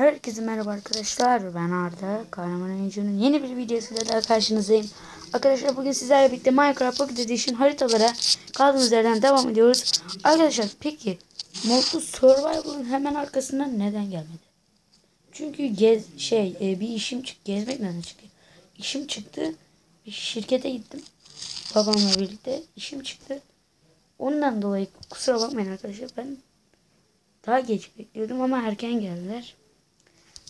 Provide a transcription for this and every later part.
Herkese merhaba arkadaşlar. Ben Arda. Kahraman Oyuncu'nun yeni bir videosuyla daha karşınızdayım. Arkadaşlar bugün sizlerle birlikte Minecraft Pocket Edition haritalara kaldığımız yerden devam ediyoruz. Arkadaşlar peki Modlu Survival'ın hemen arkasından neden gelmedi? Çünkü gez şey e, bir işim çıktı. Gezmek neden çıktı? İşim çıktı. Bir şirkete gittim. Babamla birlikte işim çıktı. Ondan dolayı kusura bakmayın arkadaşlar. Ben daha geç bekliyordum ama erken geldiler.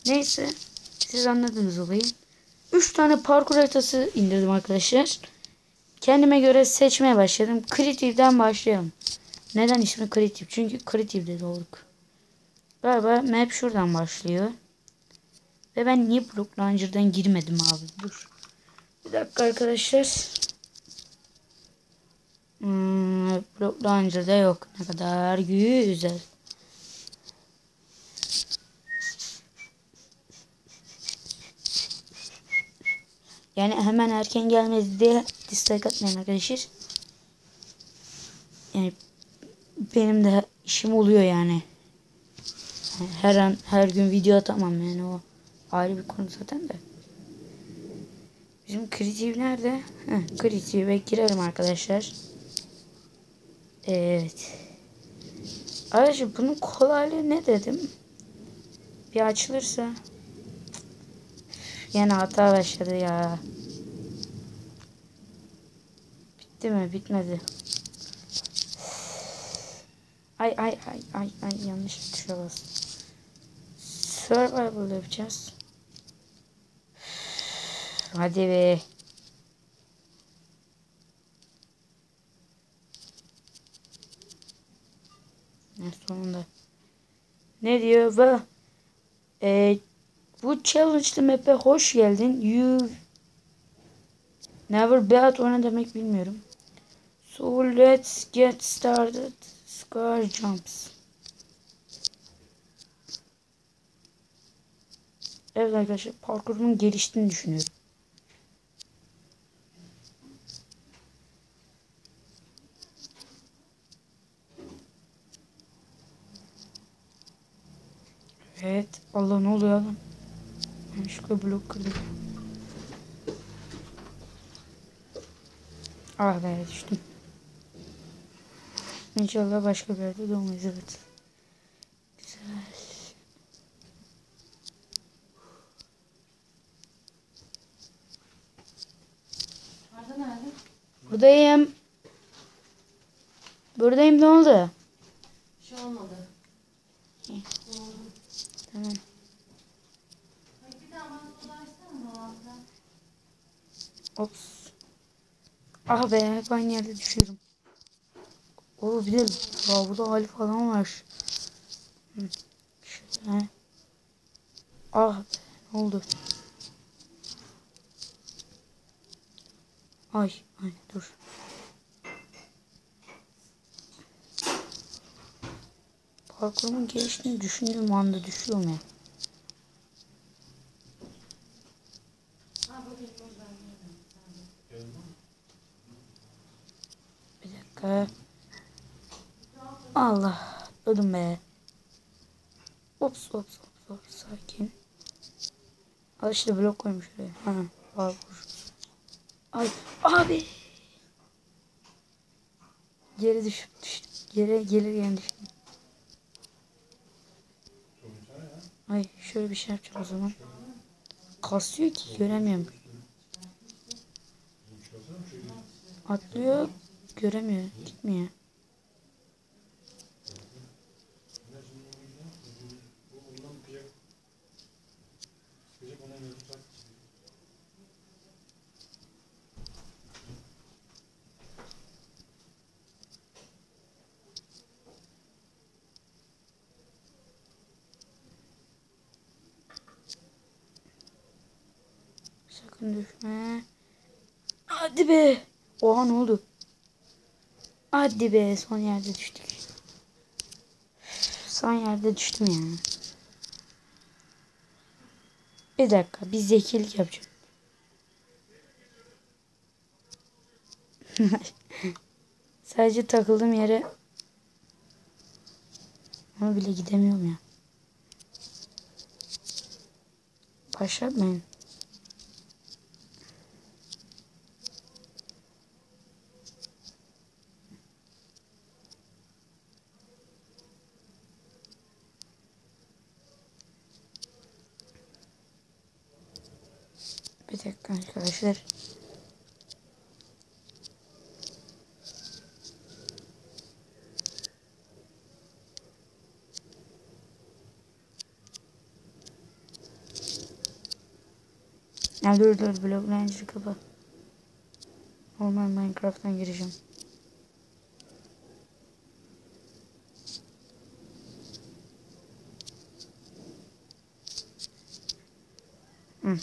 Neyse siz anladınız olayı. 3 tane parkur haritası indirdim arkadaşlar. Kendime göre seçmeye başladım. Creative'den başlayalım. Neden ismi Creative? Çünkü Creative'de doğduk. Galiba map şuradan başlıyor. Ve ben niye Block Launcher'dan girmedim abi? Dur. Bir dakika arkadaşlar. Hmm, Block Launcher'da yok. Ne kadar güzel. Yani hemen erken gelmedi diye dislike atmayın arkadaşlar. Yani benim de işim oluyor yani. Her an her gün video atamam yani o ayrı bir konu zaten de. Bizim Creative nerede? Heh, Creative'e girelim arkadaşlar. Evet. Arkadaşlar bunun kolaylığı ne dedim? Bir açılırsa. Yine hata başladı ya. Bitti mi? Bitmedi. Ay ay ay ay ay yanlış tuşa bastım. Survival yapacağız. Hadi be. Ne sonunda. Ne diyor ve e, bu challenge'lı map'e hoş geldin. You never bet o ne demek bilmiyorum. So let's get started. Scar jumps. Evet arkadaşlar parkurumun geliştiğini düşünüyorum. Evet. Allah ne oluyor lan? Yanlışlıkla blok kırdım. Ah be düştüm. İnşallah başka bir yerde doğmayız evet. Güzel. Arda nerede? Buradayım. Buradayım ne oldu? Bir şey olmadı. Tamam. Açsana dolapta. Ops. Ah be hep aynı yerde düşüyorum. Oo bir de ya burada falan var. Şöyle. Ah be ne oldu? Ay ay dur. Parkurumun geliştiğini düşündüğüm anda düşüyorum ya. Bir dakika. Allah. Öldüm be. Ops ops ops ops. Sakin. Al işte blok koymuş oraya. Ha, parkur. Ay abi. Geri düşüp düştüm. Geri gelir yani düştüm. Ay şöyle bir şey yapacağım o zaman. Kasıyor ki göremiyorum. Atlıyor göremiyor gitmiyor. Sakın düşme. Hadi be. Oha ne oldu? Hadi be son yerde düştük. Son yerde düştüm ya. Bir dakika bir zekilik yapacağım. Sadece takıldığım yere ama bile gidemiyorum ya. Başlatmayın. Bir arkadaşlar. Ya dur dur blok launcher kapa. Normal Minecraft'tan gireceğim. Hı.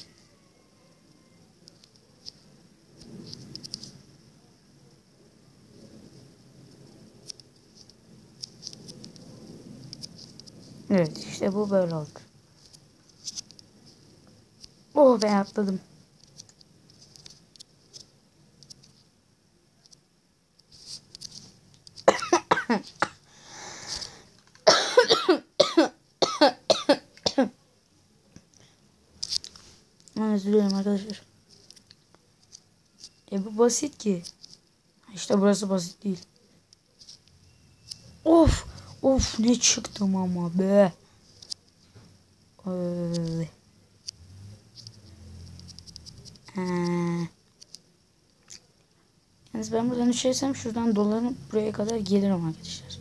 İşte bu böyle oldu. Oh ben atladım. Ben dilerim arkadaşlar. E bu basit ki. İşte burası basit değil. Of. Of ne çıktım ama be. Oy. Ee. Yalnız ben buradan düşersem şuradan dolarım buraya kadar gelirim arkadaşlar.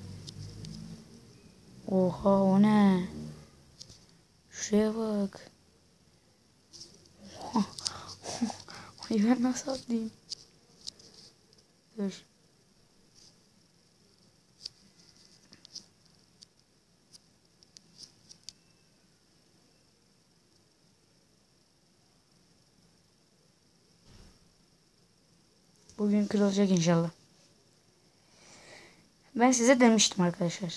Oha o ne? Şuraya bak. Ay ben nasıl atlayayım? Dur. Bugün kırılacak inşallah. Ben size demiştim arkadaşlar.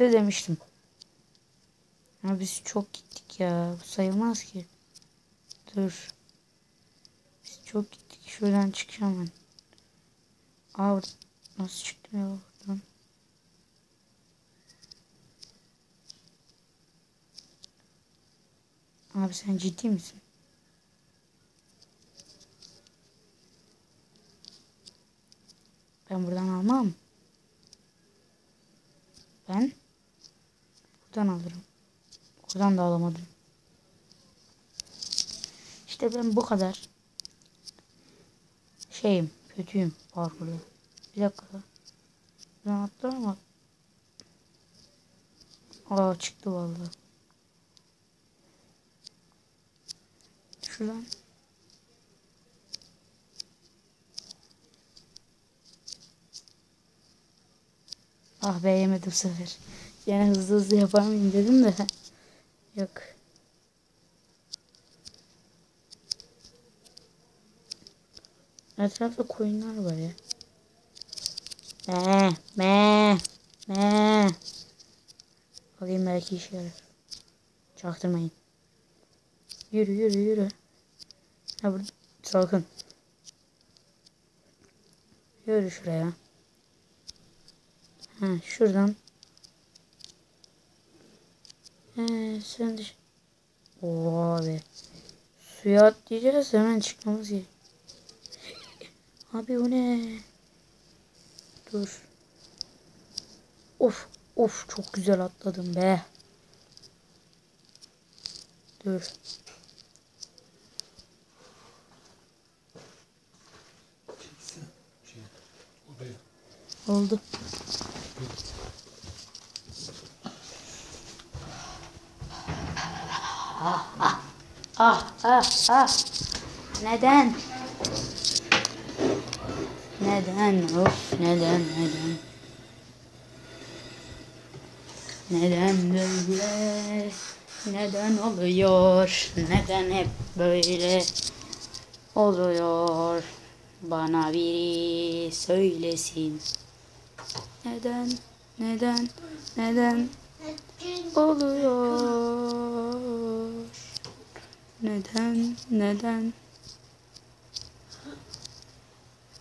Size demiştim. Ya biz çok gittik ya. Bu sayılmaz ki. Dur. Biz çok gittik. Şuradan çıkacağım ben. Aa nasıl çıktım ya buradan? Abi sen ciddi misin? Ben buradan almam. Ben buradan alırım. Buradan da alamadım. İşte ben bu kadar şeyim, kötüyüm parkurda. Bir dakika. Ben atlar ama Aa çıktı vallahi. Şuradan Ah be yemedim bu sefer. Yine hızlı hızlı yapar mıyım dedim de. Yok. Etrafta koyunlar var ya. Me me me. Bakayım belki işe yarar. Çaktırmayın. Yürü yürü yürü. Ha burada sakın. Yürü şuraya. Ha şuradan. He sen de. Oo abi. Suya atlayacağız hemen çıkmamız gerek. Abi o ne? Dur. Of of çok güzel atladım be. Dur. Şey. Oldu. Ah ah ah ah. Neden? Neden? Of neden neden? Neden böyle? Neden oluyor? Neden hep böyle oluyor? Bana biri söylesin. Neden? Neden? Neden oluyor? Neden? Neden?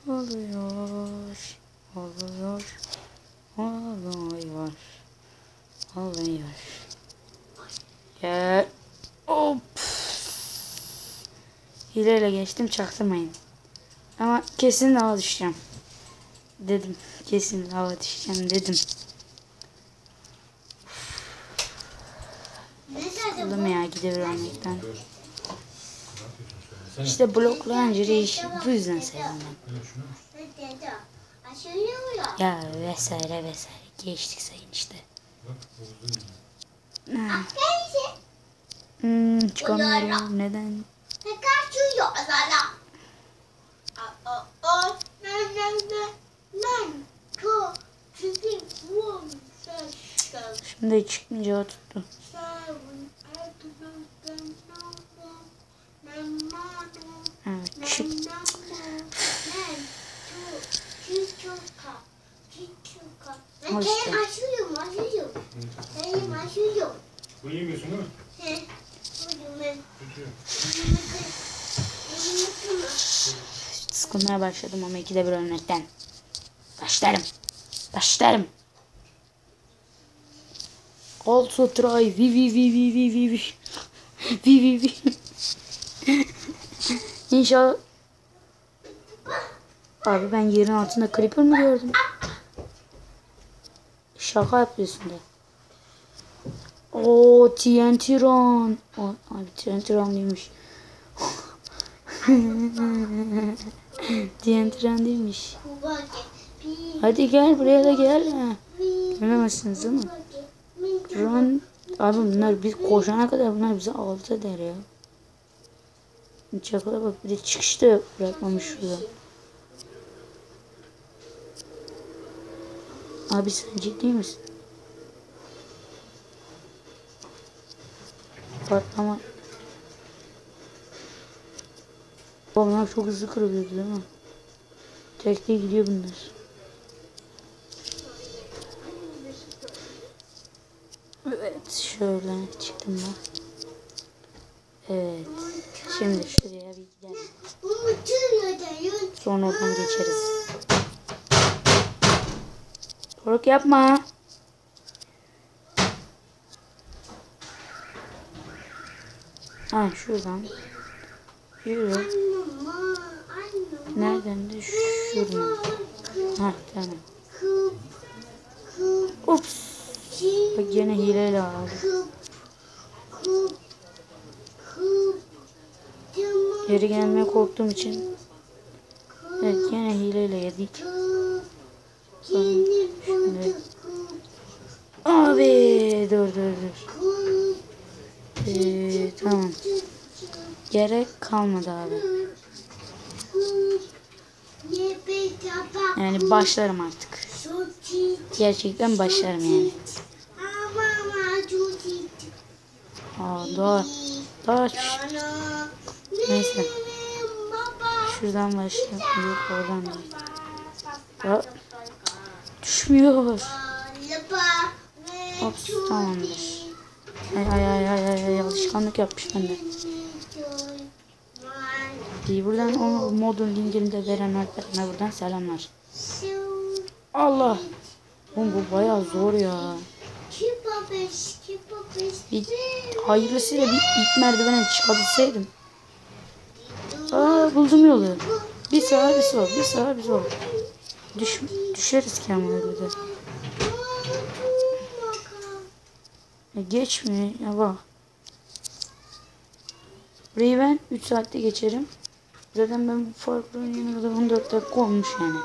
Oluyor. Oluyor. Oluyor. Oluyor. Ya. Hop. Hileyle geçtim çaktırmayın. Ama kesin lava düşeceğim. Dedim. Kesin lava düşeceğim dedim. Sıkıldım ya gidebilmekten. İşte bloklayınca iş bu yüzden sevmem. Ya vesaire vesaire geçtik sayın işte. Hmm, çıkamıyorum. Neden? Şimdi o tuttu. Evet çık. Ben kendim açıyorum, açıyorum. Kendim açıyorum. Bu yemiyorsun değil mi? He. Buyurun ben. Sıkılmaya başladım ama ikide bir ölmekten. Başlarım. Başlarım. Also try. Vi vi vi vi vi vi vi. Vi vi vi. İnşallah. Abi ben yerin altında creeper mi gördüm? Şaka yapıyorsun de. Oo TNT run. O, abi TNT run değilmiş. TNT run değilmiş. Hadi gel buraya da gel. Göremezsiniz değil mi? Min. Run. Abi bunlar biz koşana kadar bunlar bizi alt eder ya. Çakala bak bir de çıkışta bırakmamış şurada. Abi sen ciddi misin? Patlama. Bunlar çok hızlı kırılıyor değil mi? Tekte gidiyor bunlar. Evet şöyle çıktım ben. Evet. Şimdi şuraya bir gidelim. Sonra oradan geçeriz. Kork yapma. Ha şuradan. Yürü. Nereden de şuradan. Ha tamam. Bak yine hileyle aldım. Geri gelmeye korktuğum için. Evet yine hileyle yedik. Kıp. Abi dur dur dur. Ee, tamam. Gerek kalmadı abi. Yani başlarım artık. Gerçekten başlarım yani. Aa doğru. Doğru. Neyse. Şuradan başlayalım. Yok oradan değil. Aa, düşmüyor. Ops tamamdır. Ay ay ay ay ay, ay alışkanlık yapmış bende. İyi buradan o modun linkini de veren arkadaşlarına buradan selamlar. Allah. Oğlum bu bayağı zor ya. Bir hayırlısıyla bir ilk merdivene çıkabilseydim. Aa buldum yolu. Bir sağa bir sol, bir sağa bir sol. Düş, düşeriz ki ama öyle de. Ya geçmiyor ya bak. Burayı ben 3 saatte geçerim. Zaten ben bu farklı yanında 14 dakika olmuş yani.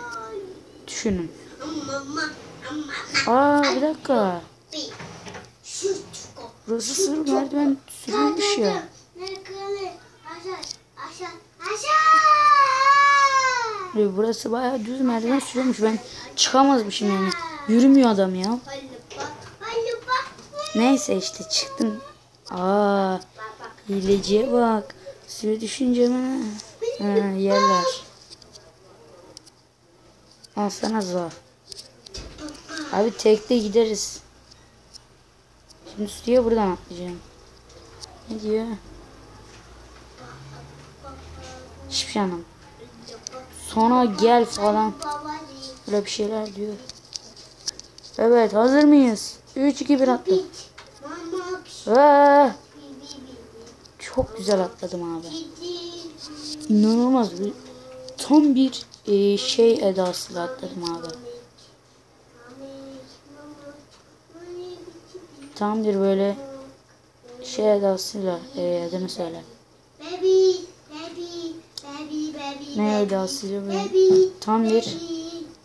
Düşünün. Aa bir dakika. Burası sır merdiven sürülmüş ya. Ve Burası bayağı düz merdiven sürüyormuş. Ben çıkamazmışım yani. Yürümüyor adam ya. Neyse işte çıktım. Aa, hileciye bak. Suya düşünce mi? Ha, yerler. Alsana zor. Abi tekte gideriz. Şimdi suya buradan atlayacağım. Ne diyor? Hiçbir şey anlamadım. Sonra gel falan. Böyle bir şeyler diyor. Evet hazır mıyız? 3 2 1 atla. Aa, bi. çok güzel atladım abi. İnanılmaz tam bir e, şey edasıyla atladım abi. Tam bir böyle şey edasıyla e, adını söyle. Baby, baby, baby, baby. Ne edasıyla böyle baby, tam bir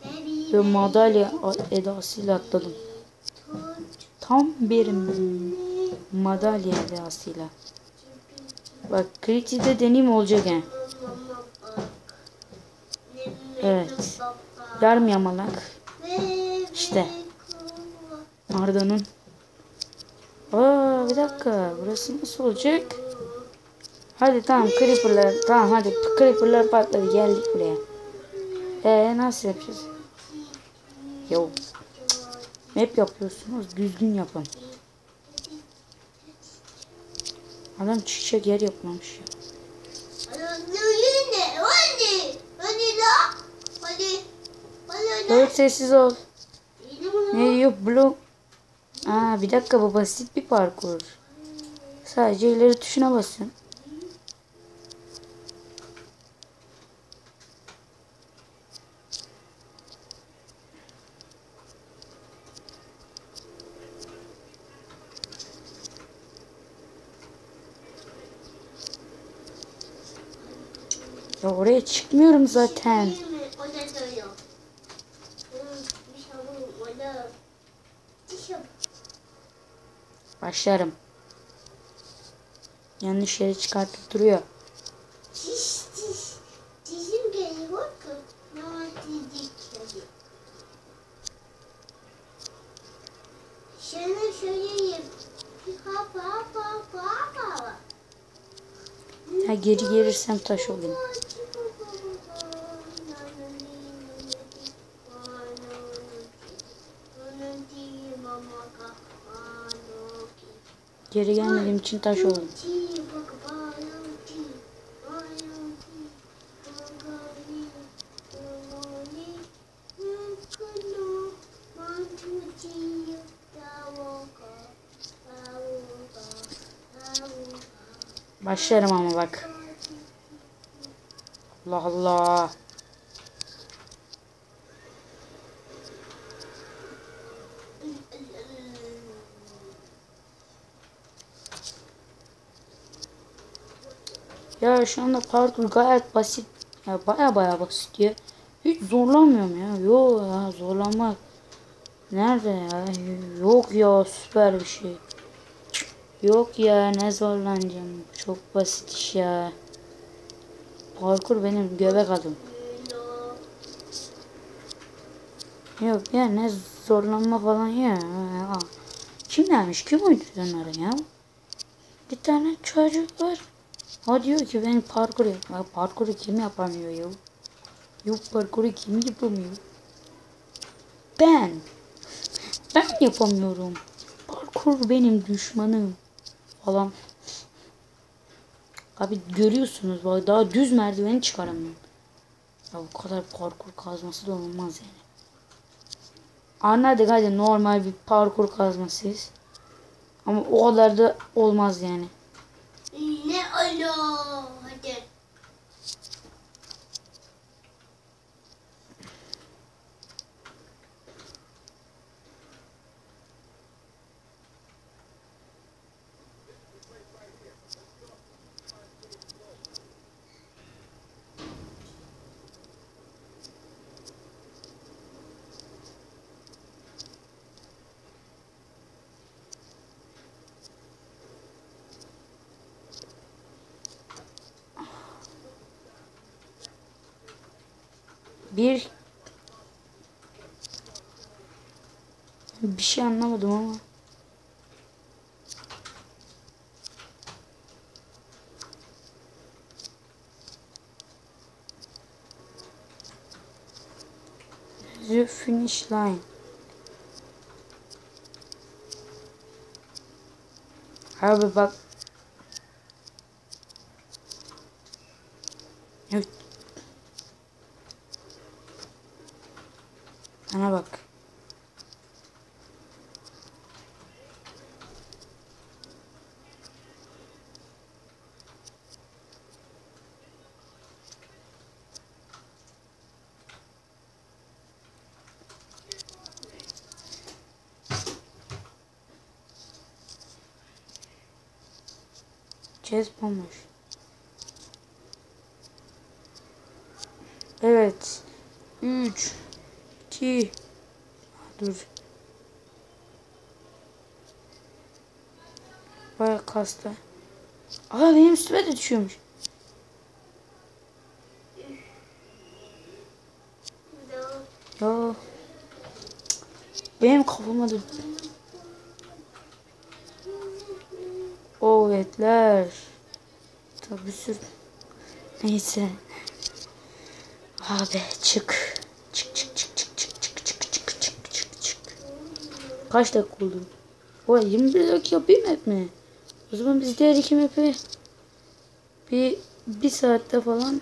baby, böyle madalya edasıyla atladım. Tam bir madalya edasıyla. Bak kritikte deneyim olacak yani. Evet. Yarım yamalak. İşte. Arda'nın. Aa bir dakika. Burası nasıl olacak? Hadi tamam creeper'lar. Tamam hadi creeper'lar patladı. Geldik buraya. Ee nasıl yapacağız? Yo. Hep yapıyorsunuz. Düzgün yapın. Adam çıkacak yer yapmamış ya. Evet sessiz ol. Ne diyor? Blue. Aa bir dakika bu basit bir parkur. Sadece ileri tuşuna. Ya oraya çıkmıyorum zaten. Yine, o da söylüyor. Hı, bir şey bu, o da. Bir şey bu. Başlarım. Yanlış yere çıkartıp duruyor. Diş, diş, dişim geliyor ki. Mama dedi. Sana söyleyeyim. Ha geri gelirsem taş olayım. Geri gelmediğim için taş oldum. Başlarım ama bak. Allah Allah. Ya şu anda parkur gayet basit. Ya baya baya basit ya. Hiç zorlanmıyorum ya. Yok ya zorlanmak. Nerede ya? Yok ya süper bir şey. Yok ya ne zorlanacağım. Çok basit iş ya. Parkur benim göbek adım. Yok ya ne zorlanma falan ya. Kim gelmiş? Kim uyduruyor onları ya? Bir tane çocuk var. O diyor ki ben parkur yap. Ya parkuru kim yapamıyor ya? Yok parkuru kim yapamıyor? Ben. Ben yapamıyorum. Parkur benim düşmanım. Falan. Abi görüyorsunuz bak daha düz merdiveni çıkaramıyorum. Ya bu kadar parkur kazması da olmaz yani. Anladık hadi normal bir parkur kazmasıyız. Ama o kadar da olmaz yani. Ne alo? Hadi. Bir bir şey anlamadım ama. The finish line. Abi bak. Evet. Ana bak. Через помощь. Kasta. Aa benim üstüme de düşüyormuş. Ya. Benim kafama da... O etler. Tabi sür. Neyse. Abi çık. Çık çık çık çık çık çık çık çık çık çık çık. Kaç dakika oldu? O 21 dakika yapayım hep mi? O zaman biz diğer iki map'i bir bir saatte falan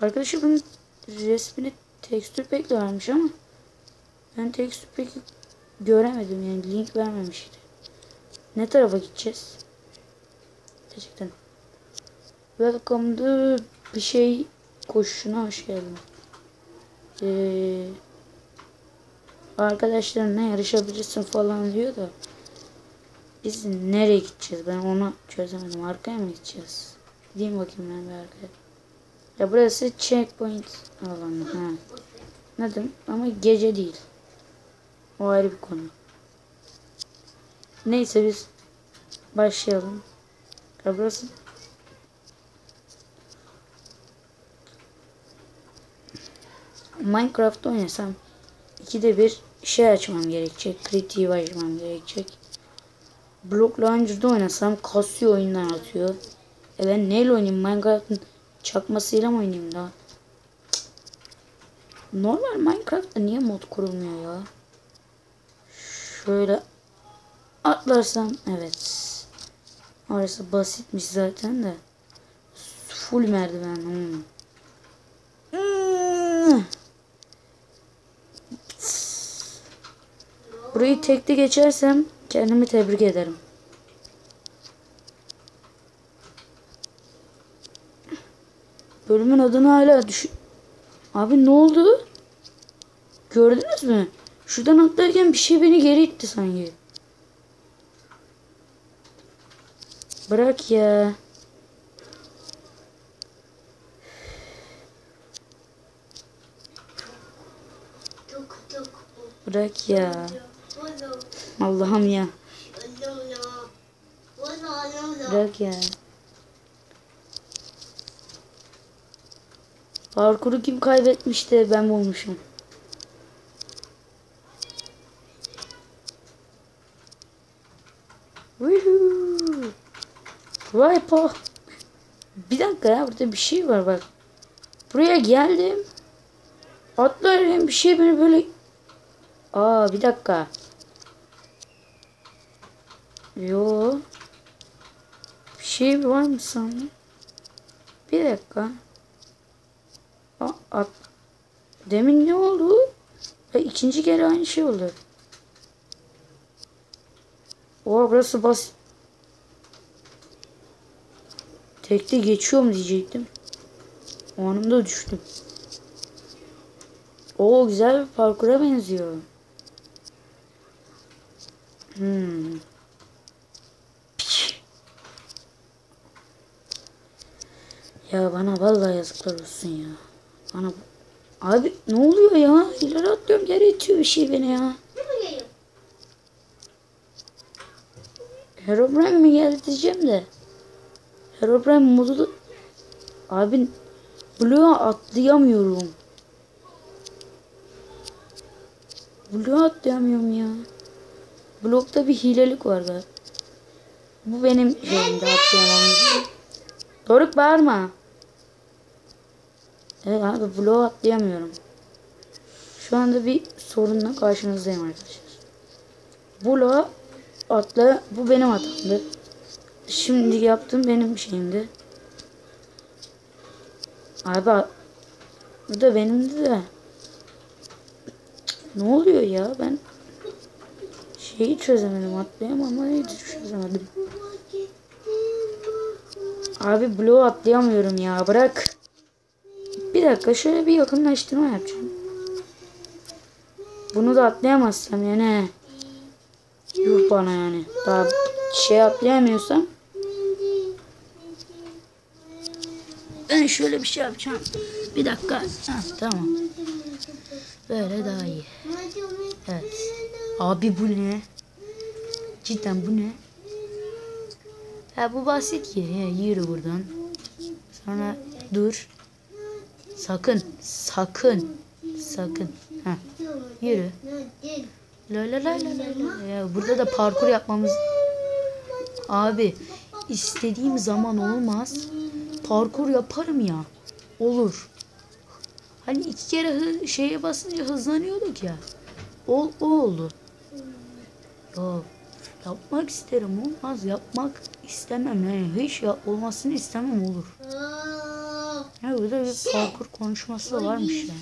Arkadaşlar bunun resmini tekstür pek de varmış ama ben tekstür pek göremedim yani link vermemişti. Ne tarafa gideceğiz? Gerçekten. Welcome to bir şey koşuşuna hoş geldin. Ee, arkadaşlarına yarışabilirsin falan diyor da biz nereye gideceğiz? Ben onu çözemedim. Arkaya mı gideceğiz? Gideyim bakayım ben bir arkaya. Ya burası checkpoint alanı. Ha. Anladım ama gece değil. O ayrı bir konu. Neyse biz başlayalım. Ya burası Minecraft oynasam ikide bir şey açmam gerekecek. Creative açmam gerekecek. Block Launcher'da oynasam kasıyor oyundan atıyor. E ben neyle oynayayım? Minecraft'ın çakmasıyla mı oynayayım daha? Normal Minecraft'ta niye mod kurulmuyor ya? Şöyle atlarsam evet. Orası basitmiş zaten de. Full merdiven. Hmm. Hmm. Burayı tekte geçersem kendimi tebrik ederim. Bölümün adını hala düşün... Abi ne oldu? Gördünüz mü? Şuradan atlarken bir şey beni geri itti sanki. Bırak ya. Bırak ya. Allah'ım ya. Bırak ya. Parkuru kim kaybetmişti ben bulmuşum. Vay po. Bir dakika ya burada bir şey var bak. Buraya geldim. Atlarken bir şey beni böyle... Aa bir dakika. Yo. Bir şey var mı sanırım? Bir dakika. At. Demin ne oldu? Ha, ikinci kere aynı şey oldu. Oha burası bas. Tekte geçiyorum diyecektim. O anımda düştüm. Oo güzel bir parkura benziyor. Hmm. Ya bana vallahi yazıklar olsun ya. Bana Abi ne oluyor ya? İleri atlıyorum geri itiyor bir şey beni ya. Herobrine mi geldi diyeceğim de. Herobrine modu da... Abi Bloğa atlayamıyorum. Bloğa atlayamıyorum ya. Blokta bir hilelik var galiba. Bu benim şeyimde atlayamam. Doruk bağırma. Evet abi bloğa atlayamıyorum. Şu anda bir sorunla karşınızdayım arkadaşlar. Bloğa atla bu benim hatamdı. Şimdi yaptığım benim şeyimdi. Abi bu da benimdi de. Ne oluyor ya ben şeyi çözemedim atlayamam ama neydi çözemedim. Abi bloğu atlayamıyorum ya bırak. Bir dakika şöyle bir yakınlaştırma yapacağım. Bunu da atlayamazsam yani. Yuh bana yani. Daha şey atlayamıyorsam. Ben şöyle bir şey yapacağım. Bir dakika. Ha, tamam. Böyle daha iyi. Evet. Abi bu ne? Cidden bu ne? Ha bu basit yeri. Yürü buradan. Sonra dur. Sakın. Sakın. Sakın. Ha. Yürü. La la la. Ya burada da parkur yapmamız. Abi istediğim zaman olmaz. Parkur yaparım ya. Olur. Hani iki kere hı- şeye basınca hızlanıyorduk ya. O, o oldu. Ya yapmak isterim olmaz. Yapmak istemem. Yani hiç ya, olmasını istemem olur. Burada bir parkur konuşması da varmış yani.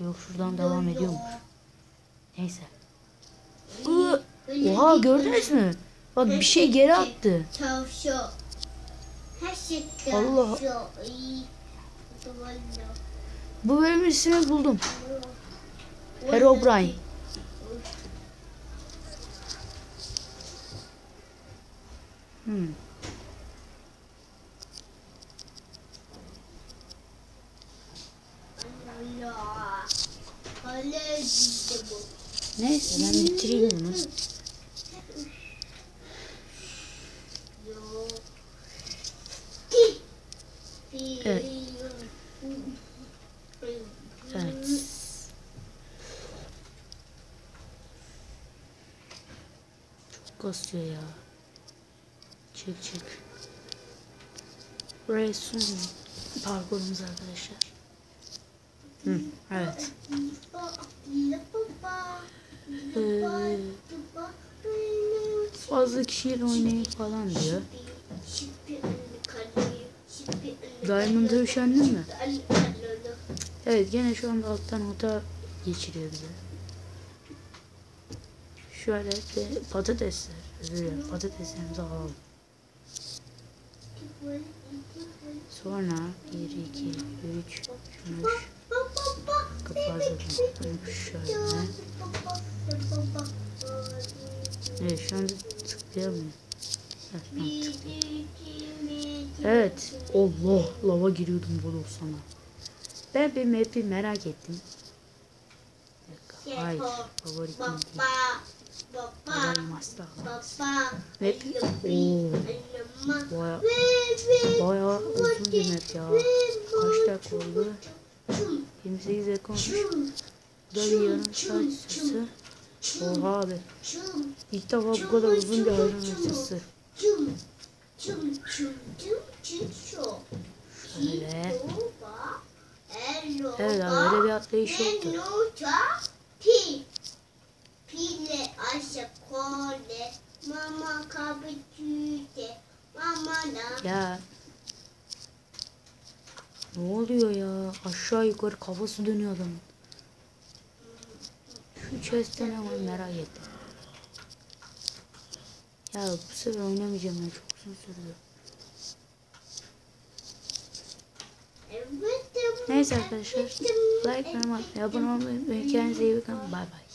Yok şuradan devam ediyormuş. Neyse. Oha gördünüz mü? Bak bir şey geri attı. Allah. Bu bölümün ismini buldum. Herobrine. Hmm. Neyse ben bitireyim bunu. Evet. Evet. Çok kasıyor ya. Çık çık. Buraya son parkurumuz arkadaşlar. Hı, evet. Ee, fazla kişiyle oynayın falan diyor. Diamond'a üşendin mi? Evet gene şu anda alttan hata geçiriyor bize. Şöyle de patatesler. Üzülüyor. Patateslerimizi alalım. Sonra 1, 2, 3, 3, Kapağızı şöyle. Evet şu anda tıklayamıyorum. Evet. Allah lava giriyordum bol sana. Ben bir map'i merak ettim. Hayır. Favori kim değil. Favori Master Map. Baya, baya uzun bir map ya. Kaç dakika oldu? 28 dakika olmuş. Bu da bir yarım saat süresi. Oha abi. İlk defa bu kadar uzun bir hayran süresi. Şöyle. Evet abi öyle bir atlayış yoktu. Pile aşağı kole, mama kapıcıde, mama da. Ya. Ne oluyor ya? Aşağı yukarı kafası dönüyor adamın. Şu chest'te ne var merak ettim. Ya bu sefer oynamayacağım ya çok uzun sürüyor. Neyse arkadaşlar. Like, yorum atmayı, abone olmayı. Kendinize iyi bakın. Bay bay.